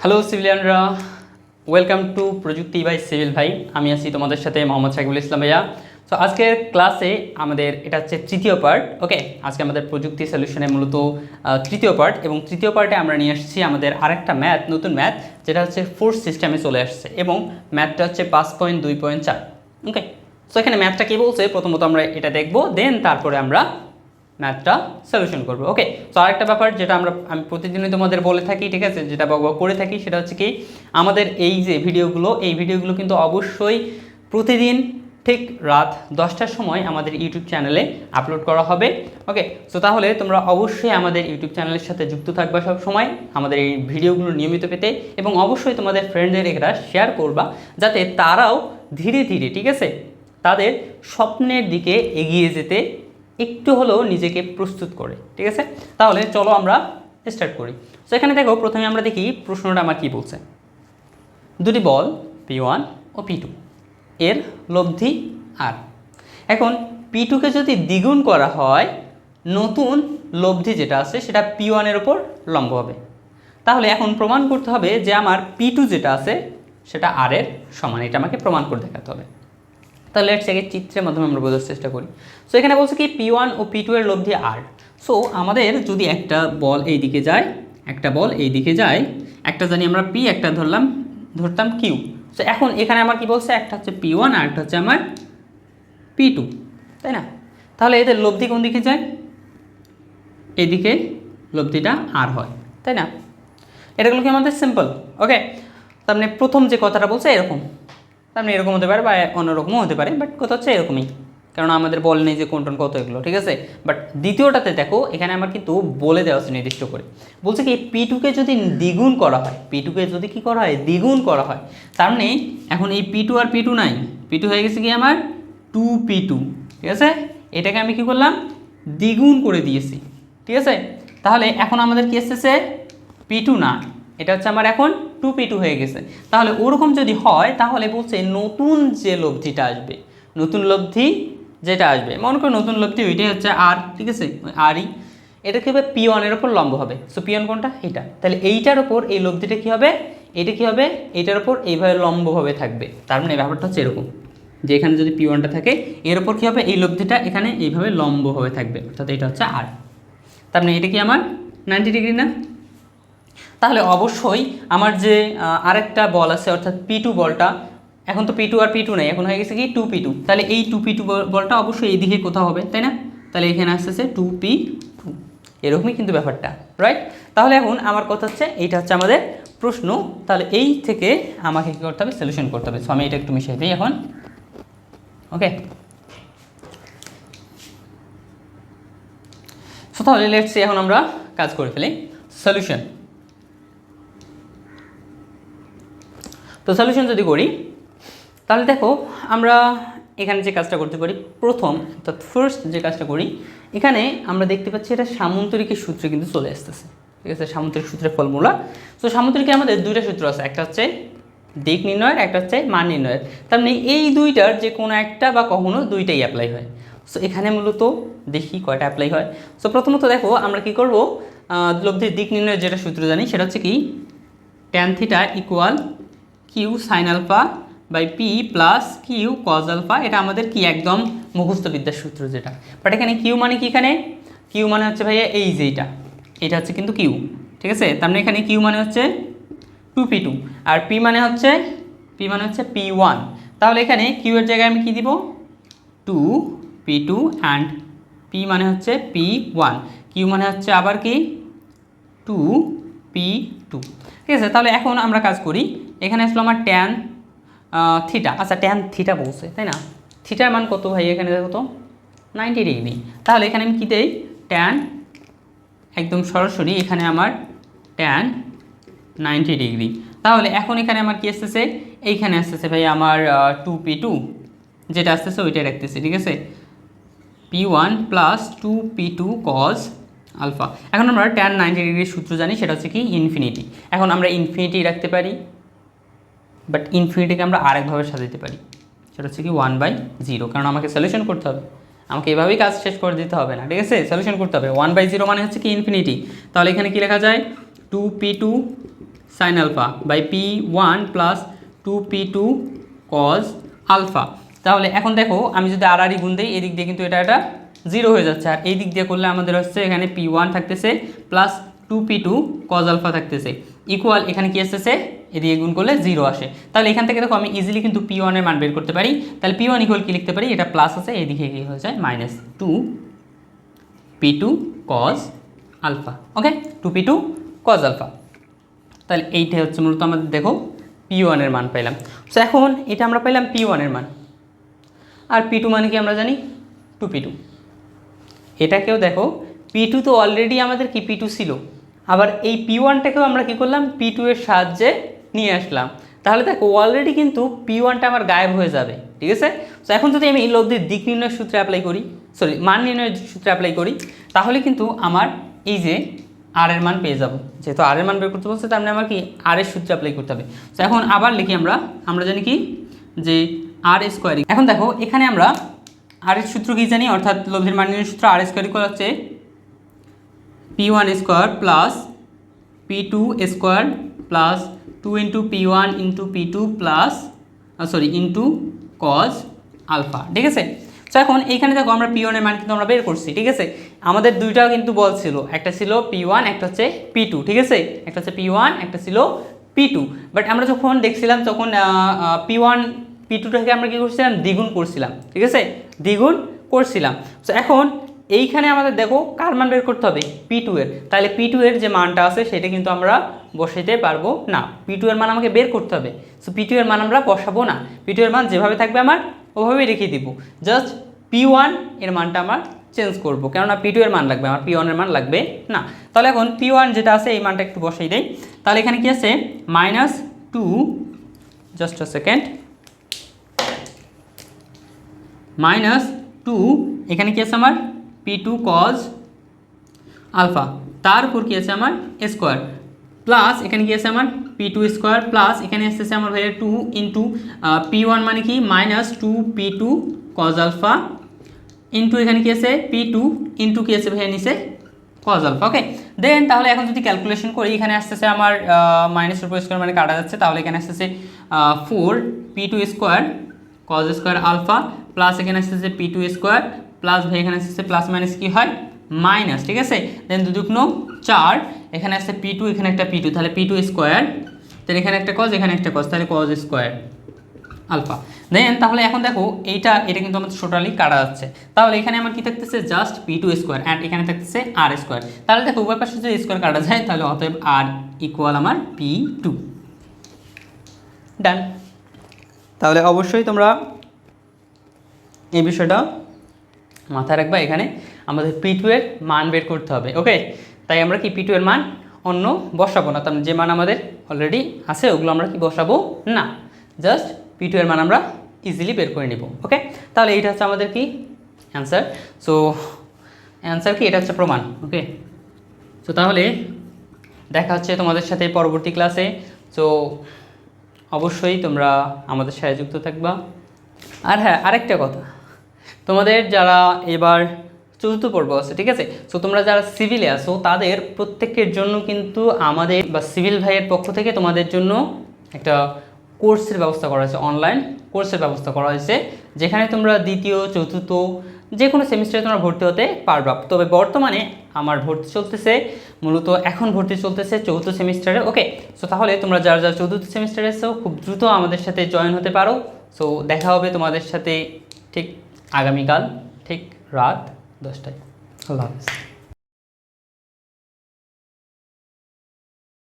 Hello সিভিলিয়ানরা welcome to প্রযুক্তি by civil ভাই। আমি আছি তোমাদের সাথে মোহাম্মদ সাকিবুল ইসলাম ভাইয়া। তো আজকের ক্লাসে আমাদের এটা হচ্ছে তৃতীয় পার্ট ওকে আজকে আমাদের প্রযুক্তি সলিউশনে মূলত তৃতীয় পার্ট এবং তৃতীয় পার্টে আমরা নিয়ে আসছি আমাদের আরেকটা ম্যাথ নতুন ম্যাথ যেটা হচ্ছে ফোর্থ সিস্টেমে চলে আসছে এবং ম্যাথটা হচ্ছে পাঁচ পয়েন্ট দুই পয়েন্ট চার ওকে সো এখানে ম্যাথটা কী বলছে? প্রথমত আমরা এটা দেখব দেন তারপরে আমরা ম্যাথটা সলিউশন করব। ওকে তো আরেকটা ব্যাপার যেটা আমরা, আমি প্রতিদিনই তোমাদের বলে থাকি, ঠিক আছে? যেটা বক বক করে থাকি, সেটা হচ্ছে কি, আমাদের এই যে ভিডিওগুলো, এই ভিডিওগুলো কিন্তু অবশ্যই প্রতিদিন ঠিক রাত দশটার সময় আমাদের ইউটিউব চ্যানেলে আপলোড করা হবে। ওকে সো তাহলে তোমরা অবশ্যই আমাদের ইউটিউব চ্যানেলের সাথে যুক্ত থাকবা সব সময়, আমাদের এই ভিডিওগুলো নিয়মিত পেতে, এবং অবশ্যই তোমাদের ফ্রেন্ডদের এটা শেয়ার করবা, যাতে তারাও ধীরে ধীরে, ঠিক আছে? তাদের স্বপ্নের দিকে এগিয়ে যেতে একটু হলেও নিজেকে প্রস্তুত করে, ঠিক আছে? তাহলে চলো আমরা স্টার্ট করি। তো এখানে দেখো, প্রথমে আমরা দেখি প্রশ্নটা আমার কি বলছে। দুটি বল পি ওয়ান ও পি টু এর লব্ধি আর। এখন পি টুকে যদি দ্বিগুণ করা হয়, নতুন লব্ধি যেটা আছে, সেটা পি ওয়ানের ওপর লম্ব হবে। তাহলে এখন প্রমাণ করতে হবে যে আমার পি টু যেটা আছে, সেটা আর এর সমান, এটা আমাকে প্রমাণ করে দেখাতে হবে। তাহলে লেটস আগে চিত্রের মাধ্যমে আমরা বোঝার চেষ্টা করি। সো এখানে বলছে কি পি ওয়ান ও পি টু এর লব্ধি আর সো আমাদের যদি একটা বল এই দিকে যায়, একটা বল এই দিকে যায়, একটা জানি আমরা পি একটা ধরলাম, ধরতাম কিউ সো এখন এখানে আমার কি বলছে, একটা হচ্ছে পি ওয়ান আর একটা হচ্ছে আমার পি টু তাই না? তাহলে এদের লব্ধি কোন দিকে যায়? এদিকে লব্ধিটা আর হয়। তাই না? এটাগুলো কি আমাদের সিম্পল ওকে তার মানে প্রথম যে কথাটা বলছে, এরকম। মানে এরকম হতে পারে বা অন্যরকমও হতে পারে বাট কথা হচ্ছে এরকমই। কারণ আমাদের বল নেই যে কোন টোন কত এগুলো, ঠিক আছে? বাট দ্বিতীয়টাতে দেখো, এখানে আমার কিন্তু বলে দেওয়া আছে নির্দিষ্ট করে। বলছে কি পি টুকে যদি দ্বিগুণ করা হয় পি টুকে যদি কি করা হয়, দ্বিগুণ করা হয়, তার মানে এখন এই পি টু আর পি টু নাই। পি টু হয়ে গেছে কি আমার? টু পি টু ঠিক আছে? এটাকে আমি কি করলাম? দ্বিগুণ করে দিয়েছি, ঠিক আছে? তাহলে এখন আমাদের কি এসেছে পি টু না। এটা হচ্ছে আমার এখন টু পি টু হয়ে গেছে। তাহলে ওরকম যদি হয়, তাহলে বলছে নতুন যে লব্ধিটা আসবে, নতুন লব্ধি যেটা আসবে, মনে করো নতুন লব্ধি ওইটাই হচ্ছে আর ঠিক আছে? আরই এটা কী হবে? পি ওয়ানের ওপর লম্ব হবে। সো পি ওয়ান কোনটা? এটা তাহলে এইটার ওপর এই লব্ধিটা কী হবে? এটা কী হবে? এইটার ওপর এইভাবে লম্বভাবে থাকবে। তার মানে ব্যাপারটা হচ্ছে এরকম। যে এখানে যদি পি ওয়ানটা থাকে, এর ওপর কী হবে? এই লব্ধিটা এখানে এইভাবে লম্বভাবে থাকবে। অর্থাৎ এটা হচ্ছে আর তার মানে এটা কি আমার? নাইনটি ডিগ্রি না? তাহলে অবশ্যই আমার যে আরেকটা বল আছে, অর্থাৎ পি টু বলটা, এখন তো পি টু আর পি টু নেই, এখন হয়ে গেছে কি টু পি টু তাহলে এই টু পি টু বলটা অবশ্যই এই দিকে কোথাও হবে, তাই না? তাহলে এখানে আসতেছে টু পি টু এরকমই কিন্তু ব্যাপারটা রাইট তাহলে এখন আমার কথা হচ্ছে, এইটা হচ্ছে আমাদের প্রশ্ন। তাহলে এই থেকে আমাকে কী করতে হবে? সলিউশন করতে হবে। সো আমি এটা একটু মিশিয়ে দিই এখন। ওকে সো তাহলে লেটস এখন আমরা কাজ করে ফেলি। সলিউশন তো সলিউশন যদি করি, তাহলে দেখো আমরা এখানে যে কাজটা করতে পারি, প্রথম অর্থাৎ ফার্স্ট যে কাজটা করি, এখানে আমরা দেখতে পাচ্ছি এটা সামন্তরিকের সূত্রে কিন্তু চলে আসতেছে। ঠিক আছে, সামন্তরিক সূত্রের ফর্মুলা তো সামন্তরিকে আমাদের দুইটা সূত্র আছে, একটা হচ্ছে দিক নির্ণয়ের, একটা হচ্ছে মান নির্ণয়ের। তার মানে এই দুইটার যে কোনো একটা বা কখনো দুইটাই অ্যাপ্লাই হয়। সো এখানে মূলত দেখি কয়টা অ্যাপ্লাই হয়। সো প্রথমত দেখো আমরা কি করব লব্ধির দিক নির্ণয়ের যেটা সূত্র জানি, সেটা হচ্ছে কি tan theta equal Q sine alpha by P plus Q cos alpha, এটা আমাদের কি একদম মুখস্থ বিদ্যার সূত্র যেটা। বাট এখানে কিউ মানে কি এখানে? কিউ মানে হচ্ছে ভাইয়া এই যে এইটা এটা হচ্ছে কিন্তু কিউ, ঠিক আছে? তার মানে এখানে কিউ মানে হচ্ছে টু পি টু আর পি মানে হচ্ছে, পি মানে হচ্ছে পি ওয়ান তাহলে এখানে কিউ এর জায়গায় আমি কি দিব? Two P two and P মানে হচ্ছে পি ওয়ান কিউ মানে হচ্ছে আবার কি? টু পি টু ঠিক আছে? তাহলে এখন আমরা কাজ করি। এখানে আসলো আমার ট্যান থিটা আচ্ছা ট্যান থিটা বলছে, তাই না? থিটার মান কত ভাই? এখানে দেখো তো নাইনটি ডিগ্রি তাহলে এখানে আমি কী দেই? ট্যান একদম সরাসরি এখানে আমার ট্যান নাইনটি ডিগ্রি তাহলে এখন এখানে আমার কি আসতেছে? এইখানে আসতেছে ভাই আমার টু পি টু যেটা আসতেছে ওইটাই রাখতেছি, ঠিক আছে? P one plus two P two cos alpha এখন আমরা ট্যান নাইনটি ডিগ্রির সূত্র জানি, সেটা হচ্ছে কি ইনফিনিটি এখন আমরা ইনফিনিটি রাখতে পারি। বাট ইনফিনিটিকে আমরা আরেকভাবে সাজাতে পারি। সেটা হচ্ছে কি ওয়ান বাই জিরো কারণ আমাকে সলিউশন করতে হবে। আমাকে এভাবেই কাজ শেষ করে দিতে হবে না, ঠিক আছে? সলিউশন করতে হবে। ওয়ান বাই জিরো মানে হচ্ছে কি ইনফিনিটি তাহলে এখানে কি লেখা যায়? Two P two sine alpha by P one plus two P two cos alpha তাহলে এখন দেখো, আমি যদি আর আরই গুণ দিই, এদিক দিয়ে কিন্তু এটা এটা জিরো হয়ে যাচ্ছে। আর এই দিক দিয়ে করলে আমাদের হচ্ছে এখানে পি ওয়ান থাকতেছে plus two P two cos alpha থাকতেছে। ইকুয়াল এখানে কি আসতেছে? এদিকে গুণ করলে জিরো আসে। তাহলে এখান থেকে দেখো আমি ইজিলি কিন্তু পি ওয়ানের মান বের করতে পারি। তাহলে পি ওয়ান ইকুয়াল কি লিখতে পারি? এটা প্লাস আছে, এদিকে কি হয়ে যায় minus two P two cos alpha okay two P two cos alpha তাহলে এইটাই হচ্ছে মূলত আমাদের দেখো পি ওয়ানের মান পাইলাম। সো এখন এটা আমরা পাইলাম পি ওয়ানের মান। আর পি টু মানে কি আমরা জানি? টু পি টু এটাকেও দেখো পি টু তো অলরেডি আমাদের কি পি টু ছিল? আবার এই পি ওয়ানটাকেও আমরা কি করলাম? পি টু এর সাহায্যে নিয়ে আসলাম। তাহলে দেখো অলরেডি কিন্তু পি ওয়ানটা আমার গায়েব হয়ে যাবে, ঠিক আছে? তো এখন যদি আমি লব্ধির দিক নির্ণয়ের সূত্রে অ্যাপ্লাই করি সরি মান নির্ণয়ের সূত্রে অ্যাপ্লাই করি, তাহলে কিন্তু আমার এই যে আর এর মান পেয়ে যাব। যেহেতু আর এর মান বের করতে বলছে, তার মানে আমার কি আর এর সূত্রে অ্যাপ্লাই করতে হবে। তো এখন আবার লিখি আমরা আমরা জানি কি? যে আর স্কোয়ার এখন দেখো, এখানে আমরা আর এর সূত্র কি জানি? অর্থাৎ লব্ধির মান নির্ণয়ের সূত্র আর স্কোয়ার ইকুয়াল হচ্ছে P one square plus P two square plus two into P one into P two plus sorry into cos alpha ঠিক আছে? তো এখন এইখানে দেখো আমরা পি ওয়ানের মান কিন্তু আমরা বের করছি, ঠিক আছে? আমাদের দুইটাও কিন্তু বল ছিল, একটা ছিল পি ওয়ান একটা হচ্ছে পি টু ঠিক আছে? একটা হচ্ছে পি ওয়ান একটা ছিল পি টু বাট আমরা যখন দেখছিলাম, তখন পি ওয়ান পি টুটাকে আমরা কী করছিলাম? দ্বিগুণ করছিলাম, ঠিক আছে? দ্বিগুণ করছিলাম। তো এখন এইখানে আমাদের দেখো কার মান বের করতে হবে? পি টু এর। তাহলে পি টু এর যে মানটা আছে, সেটা কিন্তু আমরা বসাইতে পারব না। পি টু এর মান আমাকে বের করতে হবে। সো পি টু এর মান আমরা বসাবো না। পি টু এর মান যেভাবে থাকবে আমার, ওভাবেই রেখে দিব। জাস্ট পি ওয়ানের মানটা আমার চেঞ্জ করব। কেননা পি টু এর মান লাগবে, আমার পি ওয়ানের মান লাগবে না। তাহলে এখন পি ওয়ান যেটা আছে, এই মানটা একটু বসাই দেয় তাহলে এখানে কি আছে? Minus two just a second minus two এখানে কি আছে আমার? পি টু কজ আলফা তার উপর কি আছে আমার স্কোয়ার প্লাস এখানে কি আছে আমার পি টু স্কোয়ার প্লাস এখানে আসতেছে আমার ভাইয়া টু ইন্টু পি ওয়ান মানে কি? Minus two P two cos alpha into এখানে কি আছে? পি টু ইন্টু কি আছে ভাইয়া নিচে? কজ আলফা ওকে দেন তাহলে এখন যদি ক্যালকুলেশন করি, এখানে আসতেছে আমার মাইনাস উপর স্কোয়ার মানে কাটা যাচ্ছে, তাহলে এখানে আসতেছে four P two square cos square alpha plus এখানে আসতেছে পি টু স্কোয়ার প্লাস ভাই এখানে আসতেছে প্লাস মাইনাস কি হয়? মাইনাস, ঠিক আছে? দেন দুদুগ্ন চার, এখানে আসছে পি টু এখানে একটা পি টু তাহলে পি টু স্কোয়ার দেন এখানে একটা কজ এখানে একটা কজ তাহলে কজ স্কোয়ার আলফা দেন তাহলে এখন দেখো, এইটা, এটা কিন্তু আমাদের টোটালি কাটা যাচ্ছে তাহলে এখানে আমার কি থাকতেছে? Just P two square and এখানে থাকতেছে আর স্কোয়ার তাহলে দেখো, উভয় পাশে যদি স্কোয়ার কাটা যায়, তাহলে অতএব আর ইকুয়াল আমার পি টু ডান তাহলে অবশ্যই তোমরা এই বিষয়টা মাথায় রাখবা, এখানে আমাদের পি টু এর মান বের করতে হবে ওকে তাই আমরা কি পি টু এর মান অন্য বসাবো না? তার মানে যে মান আমাদের অলরেডি আছে, ওগুলো আমরা কি বসাবো না? জাস্ট পি টু এর মান আমরা ইজিলি বের করে নিব ওকে তাহলে এইটা হচ্ছে আমাদের কি? অ্যান্সার সো অ্যান্সার কি? এটা হচ্ছে প্রমাণ ওকে সো তাহলে দেখা হচ্ছে তোমাদের সাথে পরবর্তী ক্লাসে সো অবশ্যই তোমরা আমাদের সাথে যুক্ত থাকবা। আর হ্যাঁ আরেকটা কথা। তোমাদের যারা এবার চতুর্থ পর্ব আছে, ঠিক আছে? সো তোমরা যারা সিভিলে আসো তাদের প্রত্যেকের জন্য কিন্তু আমাদের বা সিভিল ভাইয়ের পক্ষ থেকে তোমাদের জন্য একটা কোর্সের ব্যবস্থা করা হয়েছে অনলাইন কোর্সের ব্যবস্থা করা হয়েছে, যেখানে তোমরা দ্বিতীয়, চতুর্থ যে কোনো সেমিস্টারে তোমরা ভর্তি হতে পারবা। তবে বর্তমানে আমার ভর্তি চলতেছে, মূলত এখন ভর্তি চলতেছে চৌথ সেমিস্টারে ওকে সো তাহলে তোমরা যারা যারা চতুর্থ সেমিস্টারে এসেছ খুব দ্রুত আমাদের সাথে জয়েন হতে পারো। সো দেখা হবে তোমাদের সাথে, ঠিক আগামীকাল ঠিক রাত দশটায়। আল্লাহ হাফিজ।